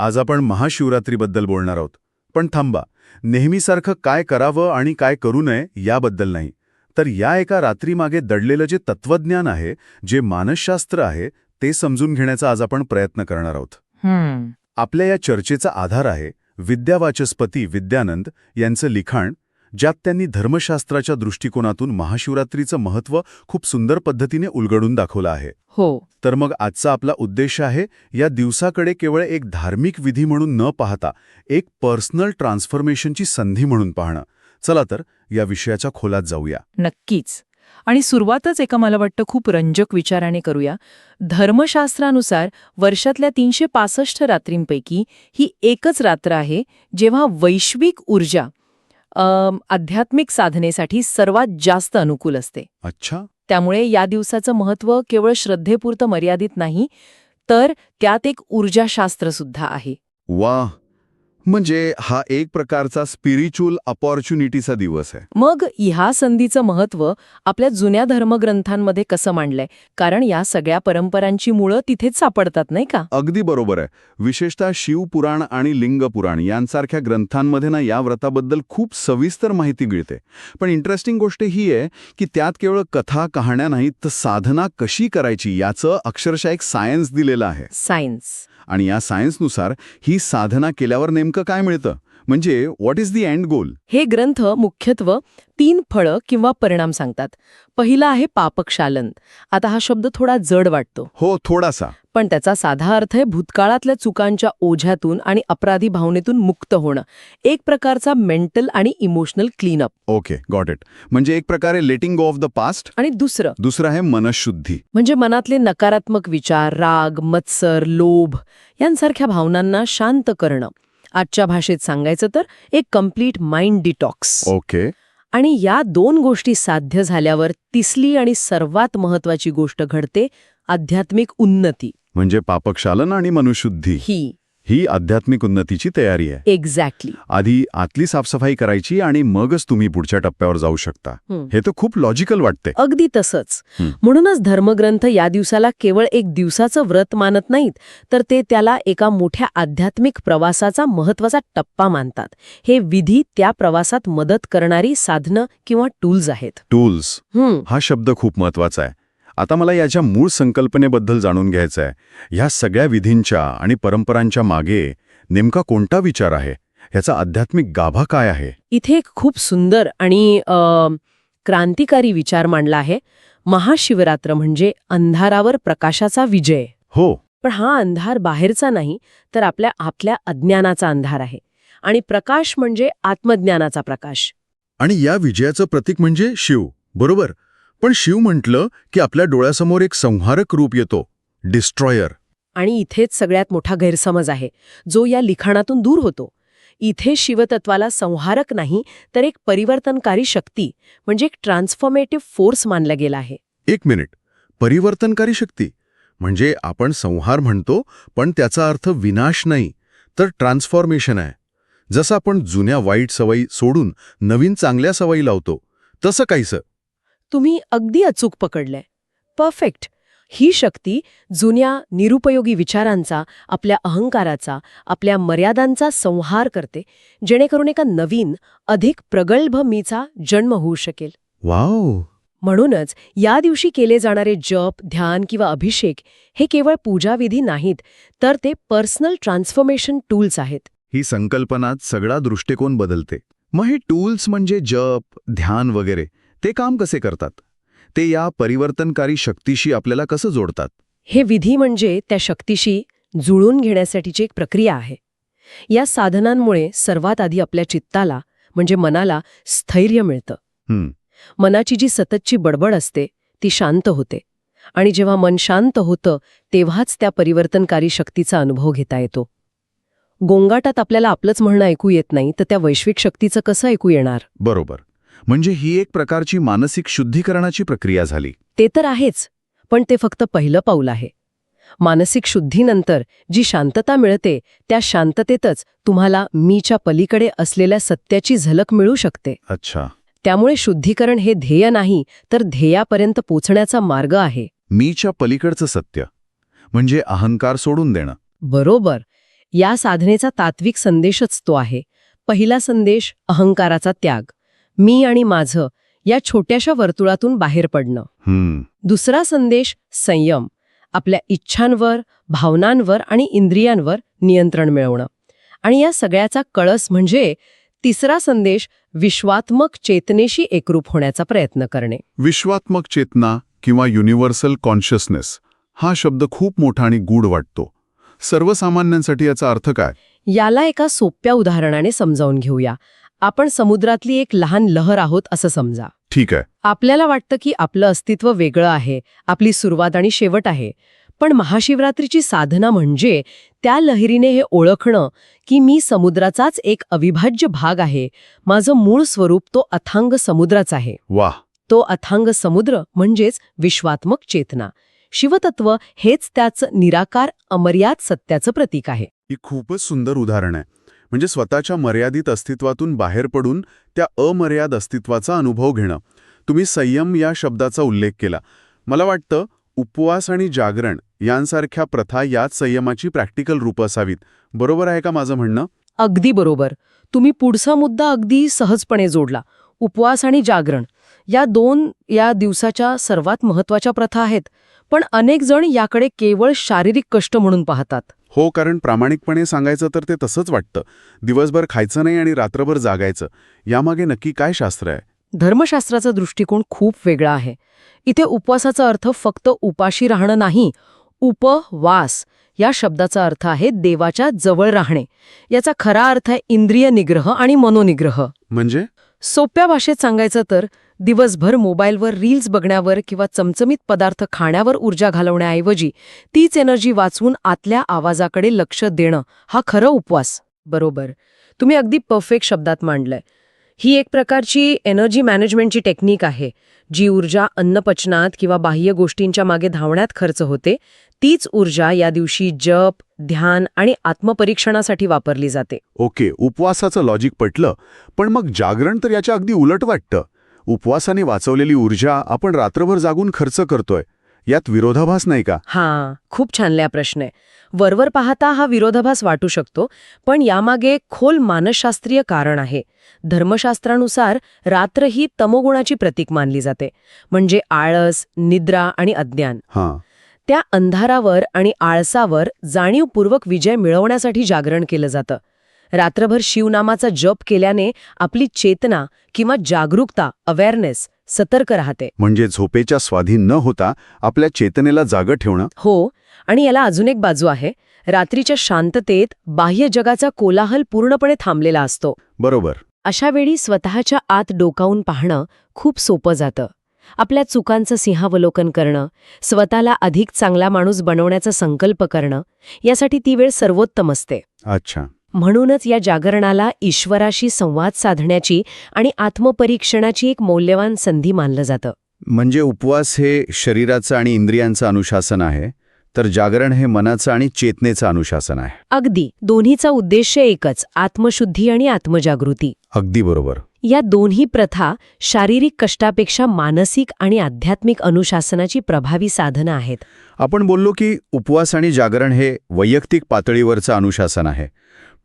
आज आपण महाशिवरात्रीबद्दल बोलणार आहोत. पण थांबा नेहमीसारखं काय करावं आणि काय करू नये याबद्दल नाही. तर या एका रात्रीमागे दडलेलं जे तत्वज्ञान आहे जे मानसशास्त्र आहे ते समजून घेण्याचा आज आपण प्रयत्न करणार आहोत. आपल्या या चर्चेचा आधार आहे विद्यावाचस्पती विद्यानंद यांचं लिखाण ज्यात त्यांनी धर्मशास्त्राच्या दृष्टिकोनातून महाशिवरात्रीचं महत्त्व खूप सुंदर पद्धतीने उलगडून दाखवलं आहे. हो. तर मग आजचा आपला उद्देश आहे या दिवसाकडे केवळ एक धार्मिक विधी म्हणून न पाहता एक पर्सनल ट्रान्सफॉर्मेशनची संधी म्हणून पाहणं. चला तर या विषयाच्या खोलात जाऊया. नक्कीच. आणि सुरुवातच एका मला वाटतं खूप रंजक विचाराने करूया. धर्मशास्त्रानुसार वर्षातल्या तीनशे पासष्ट रात्रींपैकी ही एकच रात्र आहे जेव्हा वैश्विक ऊर्जा आध्यात्मिक साधनेसाठी सर्वात जास्त अनुकूल असते. अच्छा. त्यामुळे या दिवसाचं महत्त्व केवळ श्रद्धेपुरतं मर्यादित नाही तर त्यात एक ऊर्जाशास्त्र सुद्धा आहे. वा म्हणजे हा एक प्रकारचा स्पिरिच्युअल अपॉर्च्युनिटीचा दिवस आहे. मग ह्या संधीचं महत्त्व आपल्या जुन्या धर्मग्रंथांमध्ये कसं मांडलंय? कारण या सगळ्या परंपरांची मुळं तिथेच सापडतात नाही का? अगदी बरोबर आहे. विशेषतः शिवपुराण आणि लिंगपुराण यांसारख्या ग्रंथांमध्ये ना या व्रताबद्दल खूप सविस्तर माहिती मिळते. पण इंटरेस्टिंग गोष्ट ही आहे की त्यात केवळ कथा कहाण्या नाहीत तर साधना कशी करायची याचं अक्षरशः एक सायन्स दिलेलं आहे. सायन्स आणि या सायन्सनुसार ही साधना केल्यावर नेमकं काय मिळतं? म्हणजे what is the end goal हे ग्रंथ मुख्यत्व तीन फळं किंवा परिणाम सांगतात. पहिला आहे पापक्षालन. आता हा शब्द थोडा जड वाटतो. हो थोडासा. पण त्याचा साधा अर्थ आहे भूतकाळातल्या चुकांच्या ओझ्यातून आणि अपराधी भावनेतून मुक्त होणं. एक प्रकारचा मेंटल आणि emotional cleanup. Okay got it. म्हणजे एक प्रकारे letting go of the past आणि दुसरं. दुसरं आहे मनशुद्धी. म्हणजे मनातले नकारात्मक विचार राग मत्सर लोभ यांसारख्या भावनांना शांत करणं. आजच्या भाषेत सांगायचं तर एक कंप्लीट माइंड डिटॉक्स ओके. आणि या दोन गोष्टी साध्य झाल्यावर तिसली आणि सर्वात महत्वाची गोष्ट घडते आध्यात्मिक उन्नती. म्हणजे पापक्षालन आणि मनुशुद्धी. ही. ही आध्यात्मिक उन्नतीची तयारी आहे. एक्झॅक्टली आधी आतली साफसफाई करायची आणि मगच तुम्ही पुढच्या टप्प्यावर जाऊ शकता. हे तर खूप लॉजिकल वाटते अगदी तसंच. म्हणूनच धर्मग्रंथ या दिवसाला केवळ एक दिवसाचं व्रत मानत नाहीत तर ते त्याला एका मोठ्या आध्यात्मिक प्रवासाचा महत्त्वाचा टप्पा मानतात. हे विधी त्या प्रवासात मदत करणारी साधनं किंवा टूल्स आहेत. टूल्स हा शब्द खूप महत्त्वाचा आहे. आता मला याच्या मूळ संकल्पनेबद्दल जाणून घ्यायचं आहे ह्या सगळ्या विधींच्या आणि परंपरांच्या मागे नेमका कोणता विचार आहे? ह्याचा आध्यात्मिक गाभा काय आहे? इथे एक खूप सुंदर आणि क्रांतिकारी विचार मांडला आहे. महाशिवरात्र म्हणजे अंधारावर प्रकाशाचा विजय. हो. पण हा अंधार बाहेरचा नाही तर आपल्या आपल्या अज्ञानाचा अंधार आहे. आणि प्रकाश म्हणजे आत्मज्ञानाचा प्रकाश. आणि या विजयाचं प्रतीक म्हणजे शिव बरोबर? पण शिव म्हटलं की आपल्या डोळ्यासमोर एक संहारक रूप येतो डिस्ट्रॉयर आणि इथेच सगळ्यात मोठा गैरसमज आहे जो या लिखाणातून दूर होतो. इथे शिवतत्वाला संहारक नाही तर एक परिवर्तनकारी शक्ती म्हणजे एक ट्रान्सफॉर्मेटिव्ह फोर्स मानला गेला आहे. एक मिनिट. परिवर्तनकारी शक्ती? म्हणजे आपण संहार म्हणतो पण त्याचा अर्थ विनाश नाही तर ट्रान्सफॉर्मेशन आहे. जसं आपण जुन्या वाईट सवयी सोडून नवीन चांगल्या सवयी लावतो तसं काहीसं. तुम्ही अगदी अचूक पकडलंय. परफेक्ट. ही शक्ती जुन्या निरुपयोगी विचारांचा आपल्या अहंकाराचा आपल्या मर्यादांचा संहार करते जेणेकरून एका नवीन अधिक प्रगल्भ मीचा जन्म होऊ शकेल. वाव! म्हणूनच या दिवशी केले जाणारे जप ध्यान किंवा अभिषेक हे केवळ पूजाविधी नाहीत तर ते पर्सनल ट्रान्सफॉर्मेशन टूल्स आहेत. ही संकल्पनात सगळा दृष्टिकोन बदलते. मग हे टूल्स म्हणजे जप ध्यान वगैरे ते काम कसे करतात? ते या परिवर्तनकारी शक्तीशी आपल्याला कसं जोडतात? हे विधी म्हणजे त्या शक्तीशी जुळून घेण्यासाठीची एक प्रक्रिया आहे. या साधनांमुळे सर्वात आधी आपल्या चित्ताला म्हणजे मनाला स्थैर्य मिळतं. मनाची जी सततची बडबड असते ती शांत होते. आणि जेव्हा मन शांत होतं तेव्हाच त्या परिवर्तनकारी शक्तीचा अनुभव घेता येतो. गोंगाटात आपल्याला आपलंच म्हणणं ऐकू येत नाही तर त्या वैश्विक शक्तीचं कसं ऐकू येणार? बरोबर. म्हणजे ही एक प्रकारची मानसिक शुद्धीकरणाची प्रक्रिया झाली. ते तर आहेच पण ते फक्त पहिलं पाऊल आहे. मानसिक शुद्धीनंतर जी शांतता मिळते त्या शांततेतच तुम्हाला मीच्या पलीकडे असलेल्या सत्याची झलक मिळू शकते. अच्छा. त्यामुळे शुद्धीकरण हे ध्येय नाही तर ध्येयापर्यंत पोचण्याचा मार्ग आहे. मीच्या पलीकडचं सत्य म्हणजे अहंकार सोडून देणं. बरोबर. या साधनेचा तात्विक संदेशच तो आहे. पहिला संदेश अहंकाराचा त्याग. मी आणि माझं या छोट्याशा वर्तुळातून बाहेर पडणं. दुसरा संदेश संयम. आपल्या इच्छांवर भावनांवर आणि इंद्रियांवर नियंत्रण मिळवणं. आणि या सगळ्याचा कळस म्हणजे तिसरा संदेश विश्वात्मक चेतनेशी एकरूप होण्याचा प्रयत्न करणे. विश्वात्मक चेतना किंवा युनिव्हर्सल कॉन्शियसनेस हा शब्द खूप मोठा आणि गूढ वाटतो. सर्वसामान्यांसाठी याचा अर्थ काय? याला एका सोप्या उदाहरणाने समजावून घेऊया. आपण समुद्रातली एक लहान लहर आहोत असं समजा. ठीक आहे. आपल्याला वाटतं की आपलं अस्तित्व वेगळं आहे आपली सुरुवात आणि शेवट आहे. पण महाशिवरात्रीची साधना म्हणजे त्या लहरीने हे ओळखणं की मी समुद्राचाच एक अविभाज्य भाग आहे. माझं मूळ स्वरूप तो अथांग समुद्राच आहे. वाह. तो अथांग समुद्र म्हणजेच विश्वात्मक चेतना. शिवतत्व हेच त्याचं निराकार अमर्याद सत्याचं प्रतीक आहे. ही खूपच सुंदर उदाहरण आहे. म्हणजे स्वतःच्या मर्यादित अस्तित्वातून बाहेर पडून त्या अमर्याद अस्तित्वाचा अनुभव घेणं. तुम्ही संयम या शब्दाचा उल्लेख केला. मला वाटतं उपवास आणि जागरण यांसारख्या प्रथा याच संयमाची प्रॅक्टिकल रूप असावीत. बरोबर आहे का माझं म्हणणं? अगदी बरोबर. तुम्ही पुढचा मुद्दा अगदी सहजपणे जोडला. उपवास आणि जागरण. या दोन या दिवसाच्या सर्वात महत्त्वाच्या प्रथा आहेत. पण अनेक जण याकडे केवळ शारीरिक कष्ट म्हणून पाहतात. हो कारण प्रामाणिकपणे सांगायचं तर ते तसंच वाटतं. दिवसभर खायचं नाही आणि रात्रभर जागायचं. यामागे नक्की काय शास्त्र आहे? धर्मशास्त्राचा दृष्टिकोन खूप वेगळा आहे. इथे उपवासाचा अर्थ फक्त उपाशी राहणं नाही उपवास या शब्दाचा अर्थ आहे देवाच्या जवळ राहणे. याचा खरा अर्थ आहे इंद्रिय निग्रह आणि मनोनिग्रह. म्हणजे? सोप्या भाषेत सांगायचं तर दिवसभर मोबाईलवर रील्स बघण्यावर किंवा चमचमीत पदार्थ खाण्यावर ऊर्जा घालवण्याऐवजी तीच एनर्जी वाचवून आतल्या आवाजाकडे लक्ष देणं हा खरं उपवास. बरोबर. तुम्ही अगदी परफेक्ट शब्दात मांडलंय. ही एक प्रकारची एनर्जी मॅनेजमेंटची टेक्निक आहे. जी ऊर्जा अन्नपचनात किंवा बाह्य गोष्टींच्या मागे धावण्यात खर्च होते तीच ऊर्जा या दिवशी जप ध्यान आणि आत्मपरीक्षणासाठी वापरली जाते. ओके उपवासाचं लॉजिक पटलं पण मग जागरण तर याच्या अगदी उलट वाटतं. उपवासाने वाचवलेली ऊर्जा आपण रात्रभर जागून खर्च करतोय. यात विरोधाभास नाही का? हां खूप छानल्या प्रश्न आहे. वरवर पाहता हा विरोधाभास वाटू शकतो पण यामागे खोल मानसशास्त्रीय कारण आहे. धर्मशास्त्रानुसार रात्र ही तमोगुणाची प्रतीक मानली जाते. म्हणजे आळस निद्रा आणि अज्ञान. हां. त्या अंधारावर आणि आळसावर जाणीवपूर्वक विजय मिळवण्यासाठी जागरण केलं जातं. रात्रभर शिवनामाचा जप केल्याने आपली चेतना किंवा जागरूकता अवेअरनेस सतर्क राहते. म्हणजे झोपेच्या स्वाधीन न होता आपल्या चेतनेला जागं ठेवणं? हो आणि याला अजून एक बाजू आहे. रात्रीच्या शांततेत बाह्य जगाचा कोलाहल पूर्णपणे थांबलेला असतो. बरोबर. अशा वेळी स्वतःच्या आत डोकावून पाहणं खूप सोपं जातं. आपल्या चुकांचं सिंहावलोकन करणं स्वतःला अधिक चांगला माणूस बनवण्याचा संकल्प करणं यासाठी ती वेळ सर्वोत्तम असते. अच्छा. म्हणूनच या जागरणाला ईश्वराशी संवाद साधण्याची आणि आत्मपरीक्षणाची एक मौल्यवान संधी मानलं जातं. म्हणजे उपवास हे शरीराचं आणि इंद्रियांचं अनुशासन आहे तर जागरण हे मनाचं आणि चेतनेचं अनुशासन आहे. अगदी. दोन्हीचा उद्देश एकच आत्मशुद्धी आणि आत्मजागृती. अगदी बरोबर. या दोन्ही प्रथा शारीरिक कष्टापेक्षा मानसिक आणि आध्यात्मिक अनुशासनाची प्रभावी साधनं आहेत. आपण बोललो की उपवास आणि जागरण हे वैयक्तिक पातळीवरचं अनुशासन आहे.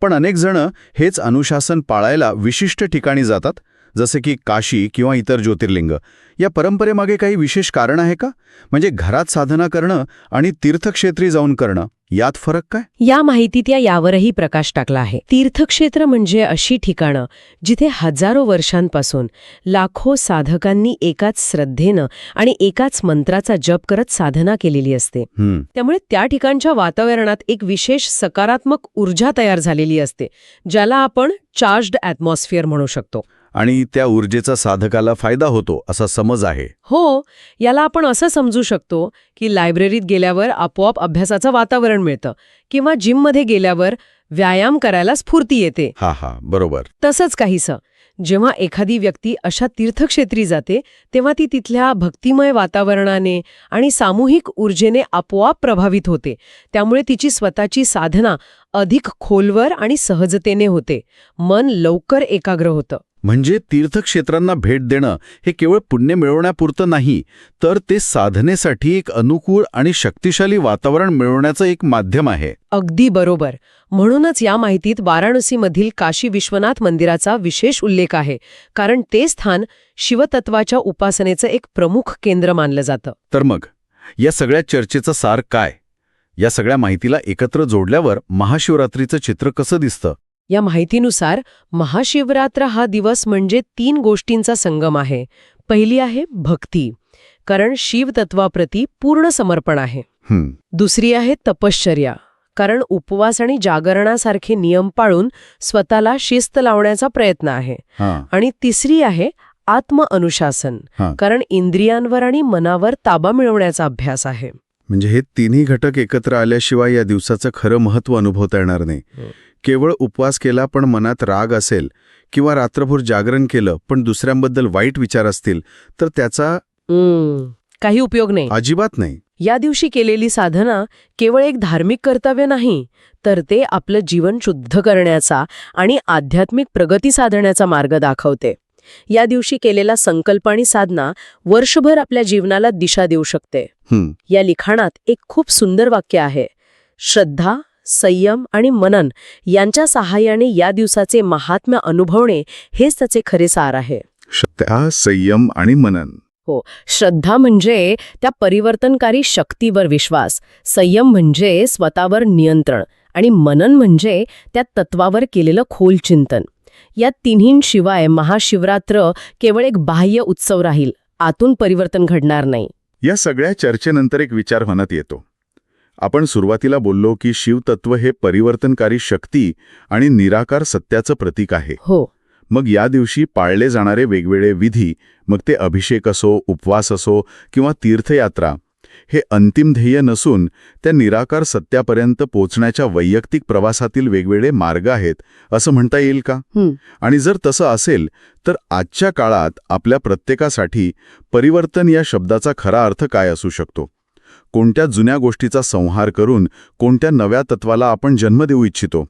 पण अनेक जण हेच अनुशासन पाळायला विशिष्ट ठिकाणी जातात जसे की काशी किंवा इतर ज्योतिर्लिंग. या परंपरेमागे काही विशेष कारण आहे का? म्हणजे घरात साधना करणं आणि तीर्थक्षेत्री जाऊन करणं. यात फरक काय? या माहितीत या यावरही प्रकाश टाकला आहे. तीर्थक्षेत्र म्हणजे अशी ठिकाणं जिथे हजारो वर्षांपासून लाखो साधकांनी एकाच श्रद्धेनं आणि एकाच मंत्राचा जप करत साधना केलेली असते. त्यामुळे त्या ठिकाणच्या वातावरणात एक विशेष सकारात्मक ऊर्जा तयार झालेली असते ज्याला आपण चार्ज्ड ॲटमॉस्फिअर म्हणू शकतो. आणि त्या ऊर्जेचा साधकाला फायदा होतो असा समज आहे. हो याला आपण असं समजू शकतो की लायब्ररीत गेल्यावर आपोआप अभ्यासाचं वातावरण मिळतं किंवा जिममध्ये गेल्यावर व्यायाम करायला स्फूर्ती येते. हा हा बरोबर. तसंच काहीसं. जेव्हा एखादी व्यक्ती अशा तीर्थक्षेत्री जाते तेव्हा ती तिथल्या भक्तिमय वातावरणाने आणि सामूहिक ऊर्जेने आपोआप प्रभावित होते. त्यामुळे तिची स्वतःची साधना अधिक खोलवर आणि सहजतेने होते. मन लवकर एकाग्र होतं. म्हणजे तीर्थक्षेत्रांना भेट देणं हे केवळ पुण्य मिळवण्यापुरतं नाही तर ते साधनेसाठी एक अनुकूल आणि शक्तिशाली वातावरण मिळवण्याचं एक माध्यम आहे. अगदी बरोबर. म्हणूनच या माहितीत वाराणसीमधील काशी विश्वनाथ मंदिराचा विशेष उल्लेख आहे कारण ते स्थान शिवतत्वाच्या उपासनेचं एक प्रमुख केंद्र मानलं जातं. तर मग या सगळ्या चर्चेचं सार काय? या सगळ्या माहितीला एकत्र जोडल्यावर महाशिवरात्रीचं चित्र कसं दिसतं? या माहितीनुसार महाशिवरात्र हा दिवस म्हणजे तीन गोष्टींचा संगम आहे. पहिली आहे भक्ती कारण शिवतत्वाप्रती पूर्ण समर्पण आहे. दुसरी आहे तपश्चर्या कारण उपवास आणि जागरणासारखे नियम पाळून स्वतःला शिस्त लावण्याचा प्रयत्न आहे. आणि तिसरी आहे आत्मअनुशासन हां. कारण इंद्रियांवर आणि मनावर ताबा मिळवण्याचा अभ्यास आहे. म्हणजे हे तिन्ही घटक एकत्र आल्याशिवाय या दिवसाचं खरं महत्त्व अनुभवता येणार नाही. हो. केवळ उपवास केला पण मनात राग असेल किंवा रात्रभर जागरण केलं पण दुसऱ्यांबद्दल वाईट विचार असतील तर त्याचा काही उपयोग नाही. अजिबात नाही. या दिवशी केलेली साधना केवळ एक धार्मिक कर्तव्य नाही तर ते आपलं जीवन शुद्ध करण्याचा आणि आध्यात्मिक प्रगती साधण्याचा मार्ग दाखवते. या दिवशी केलेला संकल्प आणि साधना वर्षभर आपल्या जीवनाला दिशा देऊ शकते. या लिखाणात एक खूप सुंदर वाक्य आहे. श्रद्धा संयम आणि मनन यांच्या सहाय्याने या दिवसाचे महात्म्य अनुभवणे हेच त्याचे खरे सार आहे. त्या संयम आणि मनन. श्रद्धा म्हणजे त्या परिवर्तनकारी शक्तीवर विश्वास संयम म्हणजे स्वतःवर नियंत्रण आणि मनन म्हणजे त्या तत्वावर केलेलं खोल चिंतन. या तिन्हींशिवाय महाशिवरात्र केवळ एक बाह्य उत्सव राहील आतून परिवर्तन घडणार नाही. या सगळ्या चर्चेनंतर एक विचार मनात येतो. आपण सुरुवातीला बोललो की शिवतत्व हे परिवर्तनकारी शक्ती आणि निराकार सत्याचं प्रतीक आहे. हो. मग या दिवशी पाळले जाणारे वेगवेगळे विधी मग ते अभिषेक असो उपवास असो किंवा तीर्थयात्रा हे अंतिम ध्येय नसून त्या निराकार सत्यापर्यंत पोचण्याच्या वैयक्तिक प्रवासातील वेगवेगळे मार्ग आहेत असं म्हणता येईल का. आणि जर तसं असेल तर आजच्या काळात आपल्या प्रत्येकासाठी परिवर्तन या शब्दाचा खरा अर्थ काय असू शकतो? कोणत्या जुन्या गोष्टीचा संहार करून कोणत्या नव्या तत्वाला आपण जन्म देऊ इच्छितो?